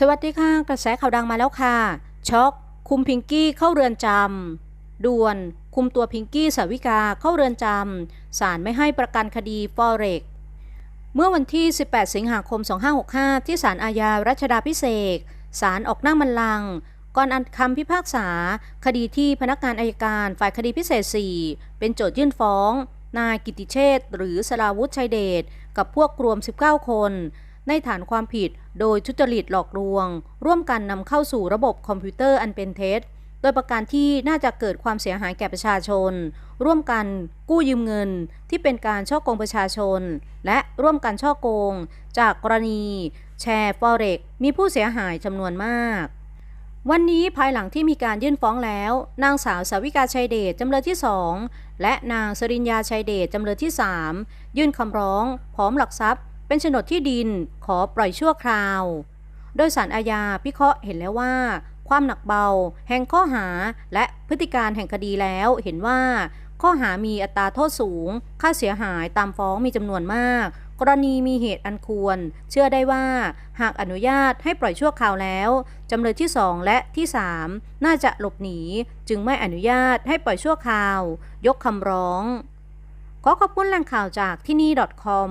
สวัสดีค่ะ กระแสข่าวดังมาแล้วค่ะ ช็อก คุมพิงกี้เข้าเรือนจำด่วน คุมตัวพิงกี้สาวิกาเข้าเรือนจำศาลไม่ให้ประกันคดีฟอเร็กเมื่อวันที่ 18 สิงหาคม 2565 ที่ศาลอาญารัชดาพิเศษศาลออกนั่งบัลลัง ก่อนอ่านคำพิพากษา คดีที่พนักงานอายการฝ่ายคดีพิเศษ 4 เป็นโจทยื่นฟ้อง นายกิติเชษหรือสราวุธชัยเดชกับพวกรวม 19 คน ในฐานความผิดโดยทุจริตหลอกลวง ร่วมกันนำเข้าสู่ระบบคอมพิวเตอร์อันเป็นเท็จ โดยประการที่น่าจะเกิดความเสียหายแก่ประชาชน ร่วมกันกู้ยืมเงิน ที่เป็นการช่อกงประชาชน และร่วมกันช่อกง จากกรณี แชร์ฟอเร็กมีผู้เสียหายจำนวนมากวันนี้ภายหลังที่มีการยื่นฟ้องแล้ว นางสาวสาวิกาชัยเดชจำเลยที่ 2 และนางสริญญาชัยเดชจำเลยที่ 3 ยื่นคำร้อง พร้อมหลักทรัพย์ เป็นโฉนดที่ดินขอปล่อยชั่วคราว โดยสารอาญาพิเคราะห์เห็นแล้วว่า ความหนักเบา แห่งข้อหาและพฤติการแห่งคดีแล้วเห็นว่า ข้อหามีอัตราโทษสูง ค่าเสียหายตามฟ้องมีจำนวนมาก กรณีมีเหตุอันควร เชื่อได้ว่า หากอนุญาตให้ปล่อยชั่วคราวแล้วจำเลยที่2และที่3น่าจะหลบหนี จึงไม่อนุญาตให้ปล่อยชั่วคราว ยกคำร้อง ขอขอบคุณแหล่งข่าวจากที่นี่ .com